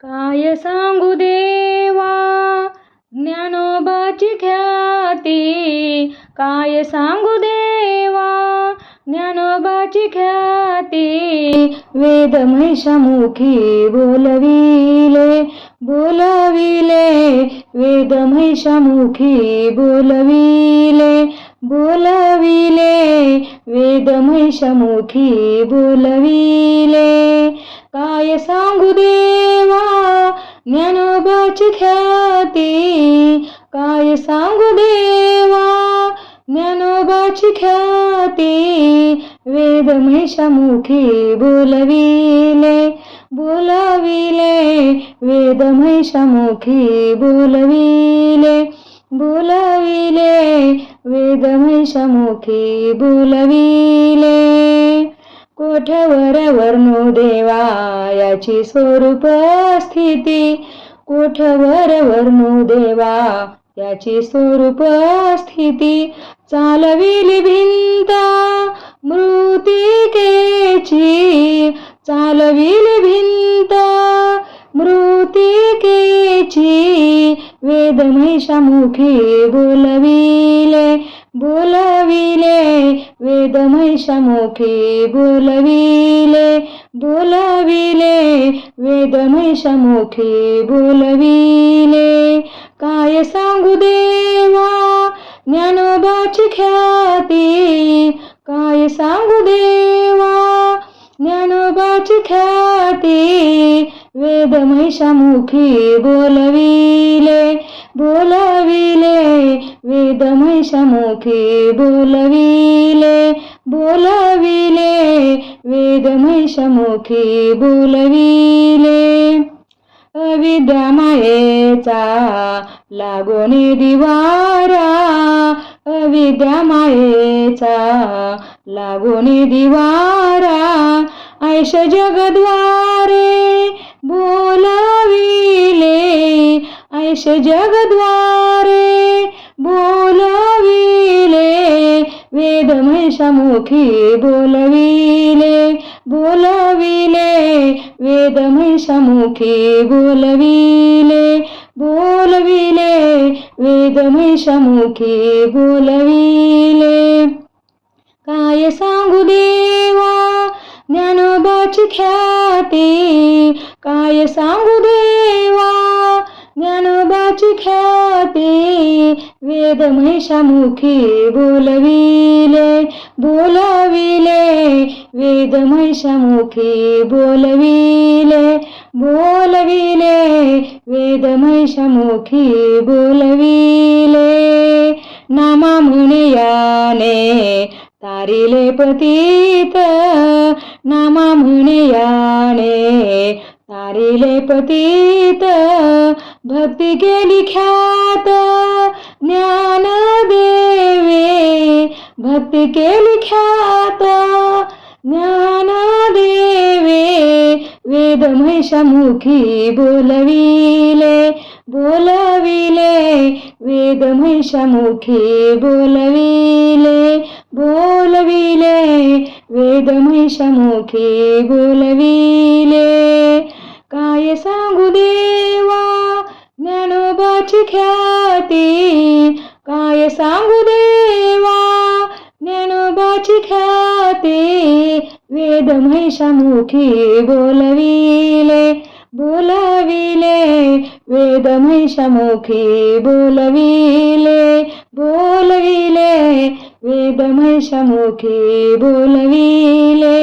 काय सांगू देवा? ज्ञानोबाची ख्याती. काय सांगू देवा? ज्ञानोबाची ख्याती. वेद महिषामुखी बोलविले बोलविले. वेद महिषामुखी बोलविले बोलविले. वेद महिषामुखी बोलविले. काय सांगू देवा? ज्ञानोबाची ख्याती. काय सांगू देवा? ज्ञानोबाची ख्याती. वेद महिषामुखी बोलविले बोलविले. वेद महिषामुखी बोलविले बोलविले. वेद महिषामुखी बोलविले. कोठवर वर्णू देवा? याची स्वरूप स्थिती कोठवर वर्णू देवा? याची स्वरूप स्थिती चालविली भिंत मृतिकेची. चालविली भिंत मृतिकेची. वेद महिषामुखी बोलविले बोलविले वेद महिषामुखी बोलविले बोलविले वेद महिषामुखी बोलविले. काय सांगू देवा, ज्ञानोबाची ख्याती? काय सांगू देवा, ज्ञानोबाची ख्याती? वेद महिषामुखी बोलविले बोलविले वेद बोलविले बोलविले वेद बोलविले. अविद्यामायेचा लागोने दिवारा अविद्यामायेचा लागोने दिवारा ऐश जगद्वारे बोलविले ऐश जगद्वारे वेद महिषामुखी बोलविले बोलविले वेद महिषामुखी बोलविले बोलविले वेद महिषामुखी बोलविले काय सांगू देवा, ज्ञानोबाची ख्याती? काय सांगू देवा, ज्ञानोबाची ख्याती? वेद महिषामुखी बोलविले बोलविले वेद बोलविले बोलविले वेद बोलविले. नामा म्हणयाने तारिले पतीत नामा म्हणयाने तारिले पतीत भक्ती केली ख्यात ज्ञान देवे भक्ती केली ख्यात ज्ञान देवे वेद महिषामुखी बोलविले बोलविले, वेद महिषामुखी बोलविले बोलविले, वेद महिषामुखी बोलविले। काय सांगू देवा, ज्ञानोबाची ख्याती, काय सांगू वेद महिषामुखी बोलविले बोलविले वेद महिषामुखी बोलविले बोलविले वेद महिषामुखी बोलविले।